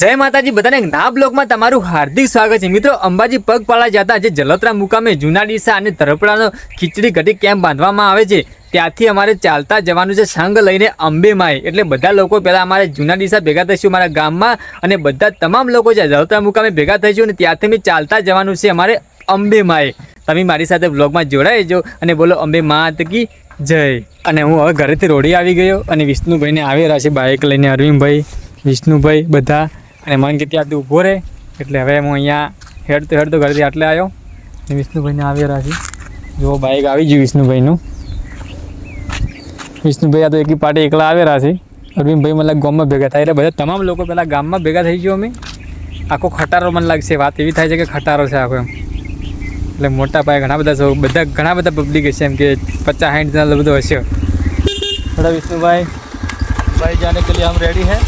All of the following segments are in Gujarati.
જય માતાજી, બધાને ના બ્લોગમાં તમારું હાર્દિક સ્વાગત છે. મિત્રો, અંબાજી પગપાળા જતા જે જલોત્રા મુકામે જૂના ડીસા અને તરપડાનો ખીચડી ઘટી કેમ્પ બાંધવામાં આવે છે, ત્યાંથી અમારે ચાલતા જવાનું છે સંઘ લઈને અંબે માય એટલે બધા લોકો પહેલાં અમારે જૂના ડીસા ભેગા થઈશું અમારા ગામમાં અને બધા તમામ લોકો છે જલોત્રા મુકામે ભેગા થઈશું અને ત્યાંથી અમે ચાલતા જવાનું છે અમારે અંબે માય તમે મારી સાથે બ્લોગમાં જોડાઈ જો અને બોલો, અંબે માત કી જય. અને હું હવે ઘરેથી રોડી આવી ગયો અને વિષ્ણુભાઈને આવી રહ્યા છે બાઇક લઈને, અરવિંદભાઈ, વિષ્ણુભાઈ બધા અને મન કે ત્યાંથી ઊભો રહે. એટલે હવે હું અહીંયા હેડતો હેડતો ઘરેથી આટલે આવ્યો. અને વિષ્ણુભાઈને આવી છે જો બાઇક આવી ગયું વિષ્ણુભાઈનું. વિષ્ણુભાઈ આ તો એકી પાર્ટી એકલા આવી રહ્યા છે અરવિંદભાઈ મતલબ ગામમાં ભેગા થાય. એટલે બધા તમામ લોકો પહેલાં ગામમાં ભેગા થઈ ગયો અમે. આખો ખટારો મને લાગશે. વાત એવી થાય છે કે ખટારો છે આખો એમ. એટલે મોટા પાયે ઘણા બધા બધા ઘણા બધા પબ્લિક હશે એમ કે પચાસ સાઠ જણા બધું હશે. થોડા વિષ્ણુભાઈ. ભાઈ જાને કે લીએ હમ રેડી હૈ?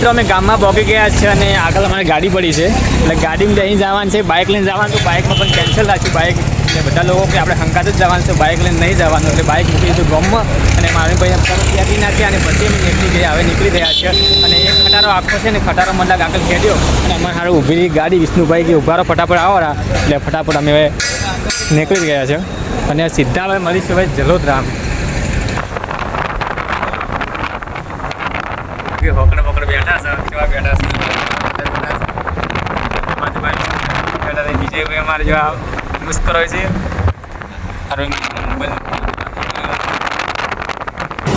મિત્રો, અમે ગામમાં પહોંચી ગયા છે અને આગળ અમારે ગાડી પડી છે. એટલે ગાડીમાં અહીં જવાનું છે બાઇક લઈને જવાનું, તો બાઇકમાં પણ કેન્સલ રાખ્યું બાઇક એટલે બધા લોકો કે આપણે હંકાત જ જવાનું છે બાઇક લઈને નહીં જવાનું. એટલે બાઇક મૂકી દીધું ગમમાં અને મારી ભાઈ ત્યાંથી નાખ્યા અને પછી અમે નીકળી ગયા, હવે નીકળી રહ્યા છે અને એક ખટારો આખો છે ને, ખટારો મતલબ આગળ ખેડ્યો. અને અમારે સારું ઊભી રહી ગાડી, વિષ્ણુભાઈ કે ઉભારો ફટાફટ આવો એટલે ફટાફટ અમે હવે નીકળી ગયા છે અને સીધા હવે મળીશું ભાઈ જલોદરામ. હોકડા બેઠા અમારે જેવા મુસ્કરો છે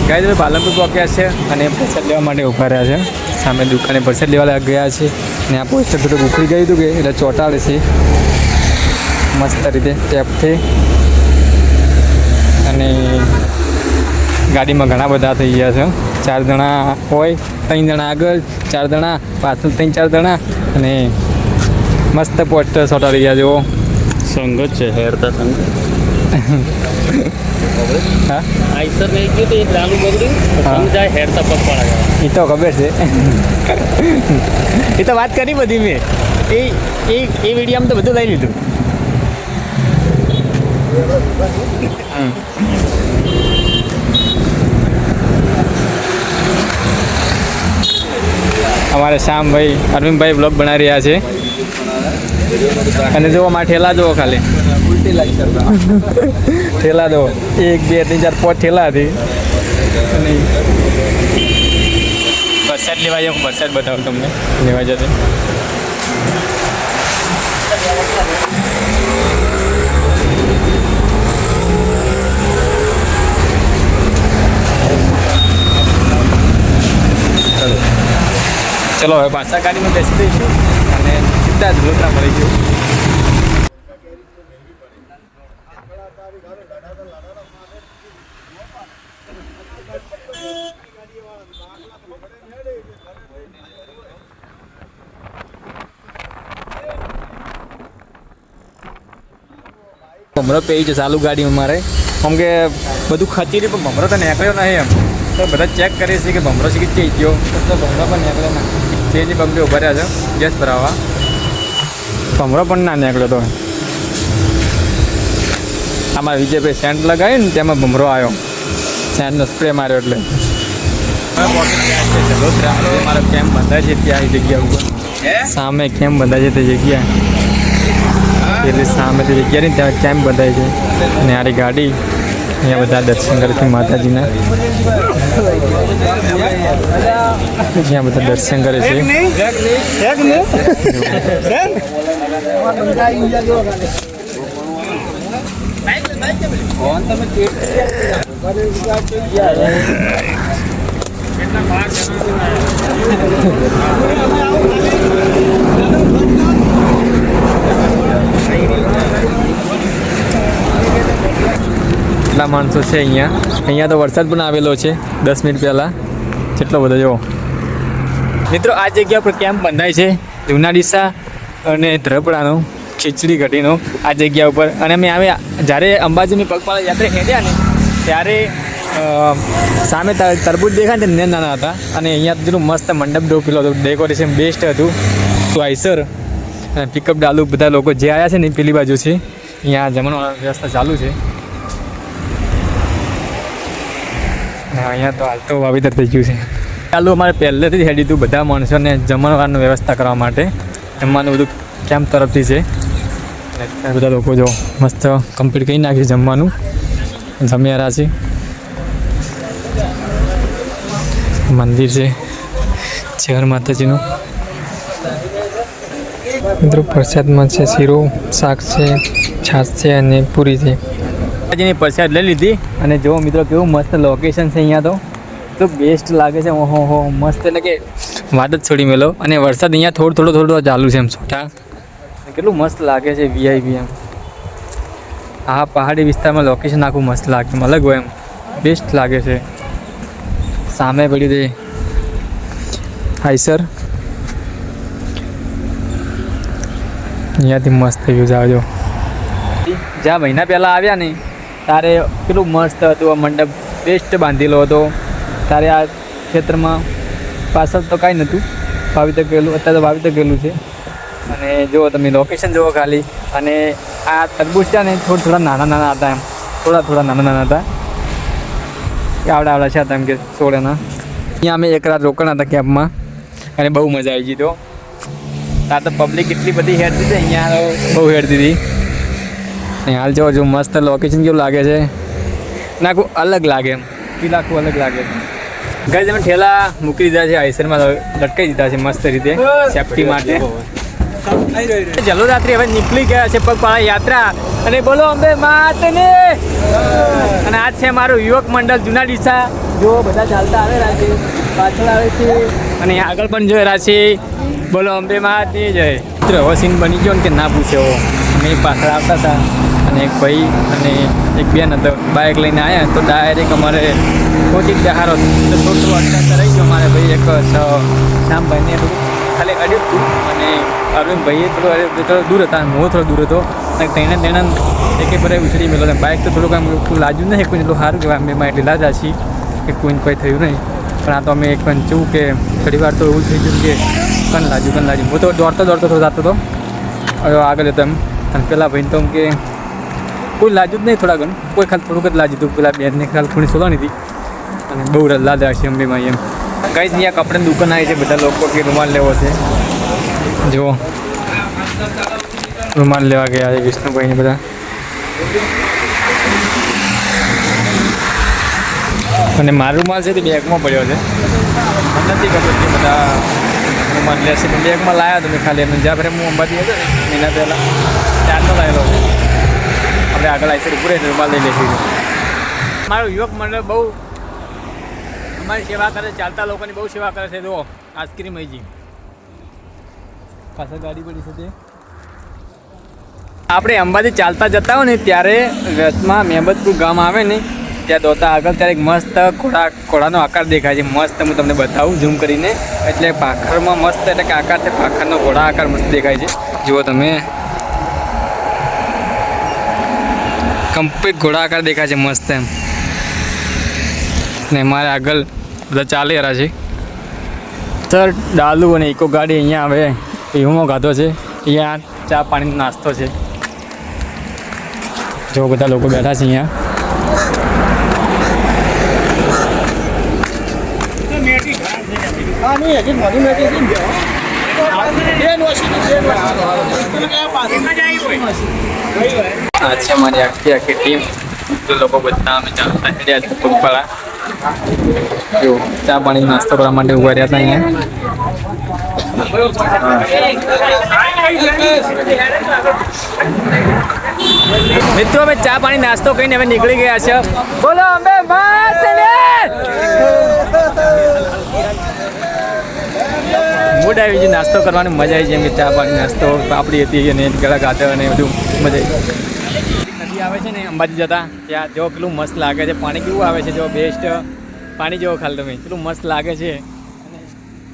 ગાય પાલનપુર પહોંચ્યા છે અને પ્રસાદ લેવા માટે ઊભા રહ્યા છે. સામે દુકાને પ્રસાદ લેવા ગયા છે અને આ પોસ્ટર થોડું ઉખડી ગયું હતું કે એટલે ચોંટાડે છે. મસ્ત રીતે ટેપથી અને ગાડીમાં ઘણા બધા થઈ ગયા છે. ચાર જણા હોય. ત્રણ જણા આગળ ચાર જણા પાછળ ત્રણ ચાર જણા અને મસ્ત પોસ્ટર ચોંટાડી ગયા જુઓ. જ છે હેરતા સંઘ હા? આઈસર નહીં ગયું તો એક રાનું બગડ્યું તો હા. સંઘ જાય હેરતા પગપાળા જાય. એ તો ખબર છે. એ તો વાત કરી બધી મેં. એ એ એ વિડીયોમાં તો બધું લઈ લીધું. અમારે શ્યામભાઈ, અરવિંદભાઈ બ્લોગ બનાવી રહ્યા છે. અને જુઓ, મારા ઠેલા જુઓ ખાલી. ઠેલા જુઓ. એક, બે, ત્રણ, ચાર, પાંચ ઠેલા હતી. અને વરસાદ લેવા જાઉં વરસાદ બતાવું તમને. લેવા જશે ચલો, હવે પાછા ગાડીમાં બેસી દઈશું અને સીધા જ મળી ગયું. ભમરો પેઈ છે, ચાલુ ગાડી અમારે. આમ કે બધું ખતીરી પણ મમરો તો નીકળ્યો નહીં એમ. તો બધા ચેક કરીએ છીએ કે ભમરો છે કે ચઈ ગયો. તો ભમરો પણ નીકળ્યો ના તેની બંબે ઊભા રહ્યા છે. ગેસ ભરાવવા ભમરો પણ ના નીકળ્યો તો. આમાં વિજયભાઈ સેન્ટ લગાવી ને તેમાં ભમરો આવ્યો. સેન્ટનો સ્પ્રે માર્યો એટલે. મારો કેમ્પ બંધાય છે ત્યાં જગ્યા ઉપર? સામે કેમ્પ બંધાય છે તે જગ્યા? એટલે સામે તે જગ્યા ને ત્યાં કેમ્પ બંધાય છે? અને આરી ગાડી. અહીંયા બધા દર્શન કરે છે માતાજીના. ત્યાં બધા દર્શન કરે છે. કેટલા માણસો છે અહીંયા. અહીંયા તો વરસાદ પણ આવેલો છે, દસ મિનિટ પહેલાં. કેટલો બધો, જુઓ. મિત્રો, આ જગ્યા પર કેમ્પ બંધાય છે જૂના ડીસા અને ધ્રપડાનો, ખીચડી ઘટીનો આ જગ્યા ઉપર. અને અમે આવ્યા જ્યારે અંબાજીની પગપાળા યાત્રા ખેંચ્યા ને, ત્યારે સામે ત- તરબૂચ દેખાય ને નાના નાના હતા. અને અહીંયા જેટલું મસ્ત મંડપ ડોપેલો પેલો હતું, ડેકોરેશન બેસ્ટ હતું. તો અને પિકઅપ ડાલુ બધા લોકો જે આવ્યા છે ને પેલી બાજુ છે. અહીંયા જમણવાર વ્યવસ્થા ચાલુ છે ને અહીંયા તો હાલ તો વાવેતર થઈ ગયું છે. ચાલુ, અમારે પહેલેથી જ હેડી હતું બધા માણસોને જમણવારની વ્યવસ્થા કરવા માટે. જમવાનું બધું કેમ્પ તરફથી છે? બધા લોકો જો મસ્ત કમ્પ્લીટ કરી નાખ્યું જમવાનું. જમ્યા રહ્યા છે. મંદિર છે. ચેર માતાજીનું. મિત્રો, પ્રસાદમાં છે શીરો, શાક છે, છાશ છે અને પૂરી છે. માતાજીની પ્રસાદ લઈ લીધી. અને જો મિત્રો કેવું મસ્ત લોકેશન છે અહીંયા તો. તો બેસ્ટ લાગે છે. ઓહો હો મસ્ત એટલે કે વાત જ છોડી મેલો. અને વરસાદ અહીંયા થોડો થોડો થોડો ચાલુ છે એમ છોટા કેટલું મસ્ત લાગે છે વીઆઈપી એમ. આ પહાડી વિસ્તારમાં લોકેશન આખું મસ્ત લાગે અલગ હોય એમ. બેસ્ટ લાગે છે. સામે પડી દે હાઈ સર અહીંયાથી મસ્ત વ્યૂઝ આવજો જ્યાં મહિના પહેલાં આવ્યા ને તારે કેટલું મસ્ત હતું આ મંડપ. બેસ્ટ બાંધેલો હતો. તારે આ ક્ષેત્રમાં પાછળ તો કાંઈ નહોતું. ભાવી તો ગયેલું, અત્યારે તો ભાવી તો ગયેલું છે. અને જુઓ તમે લોકેશન જુઓ ખાલી. અને આ તરબૂચ છે ને, થોડા થોડા નાના નાના હતા એમ. થોડા થોડા નાના નાના હતા. આવડા આવડા છે હતા એમ કે સોળાના. અહીંયા અમે એક રાત રોકાણા હતા કેમ્પમાં. અને બહુ મજા આવી ગઈ તો તાર તો પબ્લિક એટલી બધી હેરતી હતી અહીંયા બહુ હેરતી હતી. હાલ જો જો મસ્ત લોકેશન કેવું લાગે છે? નાખું અલગ લાગે એમ. ફીલ આખું અલગ લાગે. ગઈ તમે ઠેલા મૂકી દીધા છે આઈસરમાં લટકાઈ દીધા છે મસ્ત રીતે. સેફટી માટે. જલો રાત્રિ હવે નીકળી ગયા છે પગપાળા યાત્રા. અને બોલો અંબે માતને. અને આજ છે મારું યુવક મંડળ જૂના ડીસા. જો બધા ચાલતા આવે રાજી પાછળ આવે છે. અને આગળ પણ જોઈ છે બોલો અંબે માતની જય. મિત્ર હવે સીન બની ગયો ને કે ના પૂછ્યો. અમે પાછળ આવતા હતા. અને એક ભાઈ અને એક બેન હતો. બાઇક લઈને આવ્યા તો ડાયરેક્ટ અમારે ખોટી બહાર હતો તો થોડું અટકાતા રહી ગયો મારે ભાઈ. એક શ્યામભાઈને થોડું ખાલી અડ્યું હતું અને અરવિંદભાઈએ થોડું થોડું દૂર હતા હું થોડો દૂર હતો. અને તેણે તેણે એકે બધા ઉછળી મેલો અને બાઇક તો થોડુંક આમ લાજ્યું નહીં, કોઈ એટલું સારું કહેવાય. અમે એટલી લાજા છીએ કે કોઈને કોઈ થયું નહીં. પણ આ તો અમે એક પણ જોવું કે થોડી વાર તો એવું થઈ ગયું કે કન લાજુ કન લાજ્યું હું તો દોડતો દોડતો થોડો જતો હતો. આગળ હતો એમ. અને પેલા ભાઈને તો એમ કે કોઈ લાજુ જ નહીં થોડા ઘણું. કોઈ ખાલી થોડુંક જ લાજુ હતું. પેલા બેનને ખાલી થોડી સોલાણી હતી. અને બહુ લાદા છે અંબેમાં એમ. કઈ ત્યાં કપડાની દુકાન આવી છે. બધા લોકો કે રૂમાલ લેવો છે. જુઓ. રૂમાલ લેવા ગયા છે વિષ્ણુભાઈને બધા. અને મારો રૂમાલ છે તે બેગમાં પડ્યો છે. મને નથી ખબર કે બધા રૂમાલ લેશે પણ બેગમાં લાવ્યા તો મેં ખાલી એમને. જ્યાં ફરે હું અંબાજી હતો એના પહેલાં ત્યારનો લાવેલો છે. આપણે આગળ આવી પૂરે રૂમાલ લઈ લઈશું મારું યુવક મંડળ બહુ અમારી સેવા કરે, ચાલતા લોકોની બહુ સેવા કરે છે. જુઓ, આઈસ્ક્રીમ હઈજી પાછળ ગાડી પડી છે તે. આપણે અંબાજી ચાલતા જતા હોય ને, ત્યારે રથમાં મેમદપુર ગામ આવે ને, ત્યાં દોતા આગળ ત્યારે મસ્ત ઘોડા, ઘોડાનો આકાર દેખાય છે. મસ્ત હું તમને બતાવું ઝૂમ કરીને. એટલે પાખરમાં મસ્ત, એટલે કે આકાર છે પાખરનો ઘોડા આકાર મસ્ત દેખાય છે. જુઓ તમે. કમ્પ્લીટ આકાર દેખાય છે મસ્ત એમ. ને મારે આગળ બધા ચાલી રહ્યા છે. સર ડાલુ અને ઇકો ગાડી અહીંયા આવે. પીવો ગાધો છે. અહીંયા ચા પાણીનો નાસ્તો છે. જો બધા લોકો બેઠા છે અહીંયા. આ છે મારી આખી આખી ટીમ લોકો બધા અમે ચાલતા હેડ્યા જો ચા પાણી નાસ્તો કરવા માટે ઊભા રહ્યા હતા મિત્રો, અમે ચા પાણી નાસ્તો કરીને હવે નીકળી ગયા છે બોલો, અમે માતને મૂડ આવી ગયું નાસ્તો કરવાની મજા આવી જેમ કે ચા પાણી, નાસ્તો, પાપડી હતી અને ગળા ગાધર અને બધું મજા આવી નદી આવે છે ને, અંબાજી જતા, ત્યાં જો કેટલું મસ્ત લાગે છે. પાણી કેવું આવે છે, જો બેસ્ટ પાણી જેવો ખાલી તમે. કેટલું મસ્ત લાગે છે. અને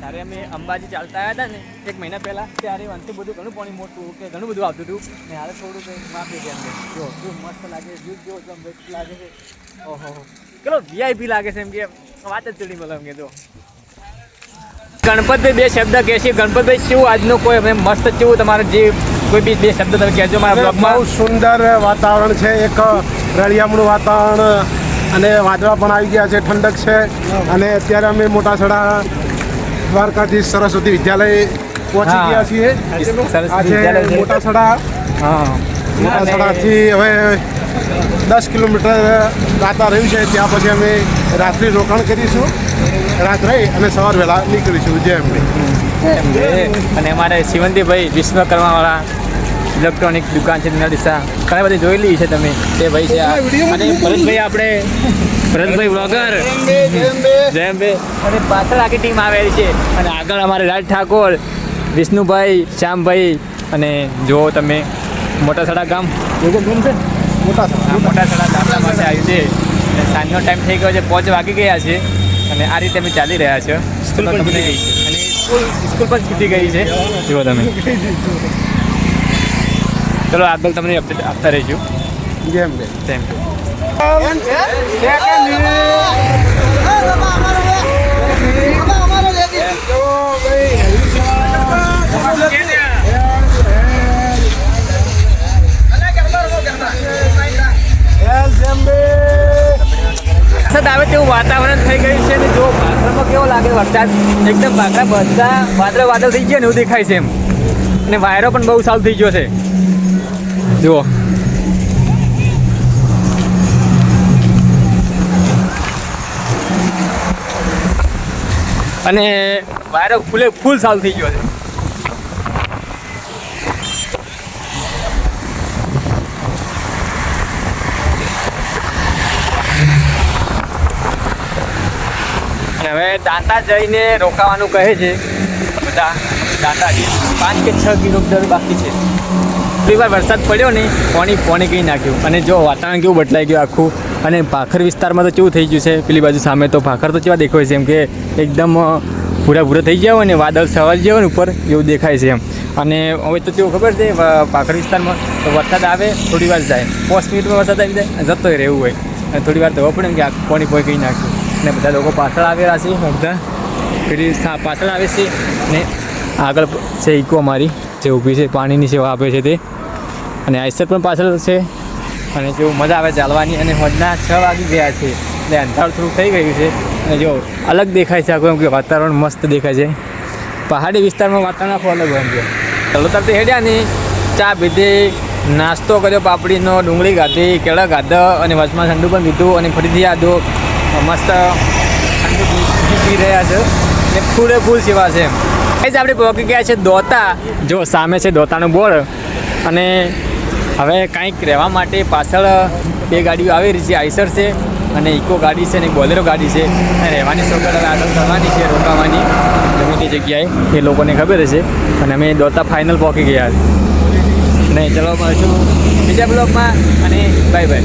ત્યારે અમે અંબાજી ચાલતા આવ્યા હતા ને, એક મહિના પહેલાં, ત્યારે અંતે બધું ઘણું પાણી મોટું કે ઘણું બધું આવતું હતું. ને હારે થોડું કંઈ માફી છે જો કેવું મસ્ત લાગે વ્યૂ જો એકદમ બેસ્ટ લાગે છે. ઓહો, કેટલો વીઆઈપી લાગે છે એમ કે, વાત જ ચડી એમ કે તો ગણપતભાઈ બે શબ્દ કહે છે. ગણપતભાઈ કેવું આજનું કોઈ અમે મસ્ત કેવું તમારે જે કોઈ બી બે શબ્દ તમે કહેજો મારા બ્લોગમાં. બહુ સુંદર વાતાવરણ છે. એક રળિયામણું વાતાવરણ અને વાદળા પણ આવી ગયા છે ઠંડક છે. અને અત્યારે અમે મોટા સડા દ્વારકાથી સરસ્વતી વિદ્યાલય પહોંચી ગયા છીએ. આજે આ છે. મોટા સડા. મોટા સડાથી હવે દસ કિલોમીટર રાતા રહ્યું છે. ત્યાં પછી અમે રાત્રિ રોકાણ કરીશું. રાત રહી અને સવાર વહેલા નીકળીશું જય અંબે એમ અને અમારે શિવંતીભાઈ વિશ્વકર્માવાળા ઇલેક્ટ્રોનિક દુકાન છે તેના દિશા ઘણી બધી જોયેલી છે તમે તે ભાઈ છે અને ભરતભાઈ આપણે ભરતભાઈ બ્લોગર જેમ બે અને પાછળ આખી ટીમ આવેલી છે. અને આગળ અમારે રાજ ઠાકોર વિષ્ણુભાઈ શ્યામભાઈ અને જો તમે મોટા સડા ગામ મોટા સડા મોટા સડા ગામના પાસે આવ્યું છે સાંજનો ટાઈમ થઈ ગયો છે પાંચ વાગી ગયા છે. અને આ રીતે અમે ચાલી રહ્યા છે સ્કૂલ પણ છૂટી ગઈ છે. અને સ્કૂલ સ્કૂલ પણ છૂટી ગઈ છે જુઓ તમે ચલો આગળ તમને અપડેટ આપતા રહીશું જય તેમ થેન્ક કેવો લાગે વરસાદ? એકદમ ભાખરા બધા વાદળ વાદળ થઈ ગયા ને એવું દેખાય છે એમ. અને વાયરો પણ બહુ સારું થઈ ગયો છે. જુઓ. અને વાયરો ફૂલે ફૂલ સારું થઈ ગયો છે. હવે દાંતા જઈને રોકાવાનું કહે છે. બધા દાંતાજી પાંચ કે છ કિલોમીટર બાકી છે. થોડી વાર વરસાદ પડ્યો ને, પોણી પોણી કહી નાખ્યું. અને જો વાતાવરણ કેવું બદલાઈ ગયું આખું. અને ભાખર વિસ્તારમાં તો કેવું થઈ ગયું છે, પેલી બાજુ સામે તો ભાખર તો કેવા દેખાય છે એમ કે એકદમ ભૂરા ભૂરા થઈ ગયા હોય ને, વાદળ સવારી ગયા હોય ને ઉપર, એવું દેખાય છે એમ. અને હવે તો કેવું ખબર છે ભાખર વિસ્તારમાં તો વરસાદ આવે, થોડી વાર જાય. પાંચ મિનિટમાં વરસાદ આવી જાય, જતો રહેવું હોય. અને થોડી વાર તો પડે એમ કે આ પોણી પોઈ કહી નાખ્યું. અને બધા લોકો પાછળ આવેલા છે. બધા પેલી પાછળ આવે છે ને આગળ છે ઇકો અમારી, જે ઊભી છે, પાણીની સેવા આપે છે તે. અને આઈસર પણ પાછળ છે. અને જો મજા આવે ચાલવાની. અને હોજના છ વાગી ગયા છે. એટલે અંધારું થોડું થઈ ગયું છે. અને જો અલગ દેખાય છે આખું એમ કે વાતાવરણ મસ્ત દેખાય છે. પહાડી વિસ્તારમાં વાતાવરણ આખું અલગ હોય એમ કે ચાલો તરતી હેડ્યા ને. ચા પીધી, નાસ્તો કર્યો, પાપડીનો ડુંગળી ગાધી, કેળા ખાધા અને વચમાં ઠંડુ પણ પીધું અને ફરીથી આ મસ્ત પી- રહ્યા છે ને ફૂલે સેવા છે એ જ આપણે પહોંચી ગયા છે દોતા. જો સામે છે દોતાનું બોર્ડ અને હવે કાંઈક રહેવા માટે પાછળ બે ગાડીઓ આવી રહી છે, આઈસર છે અને ઇકો ગાડી છે અને બોલેરો ગાડી છે. અને રહેવાની સગવડ હવે આગળ કરવાની છે, રોકાવાની ગમે તે જગ્યાએ. એ લોકોને ખબર હશે. અને અમે દોતા ફાઇનલ પહોંચી ગયા. છે ને ચલો મળશું બીજા બ્લોગમાં અને બાય બાય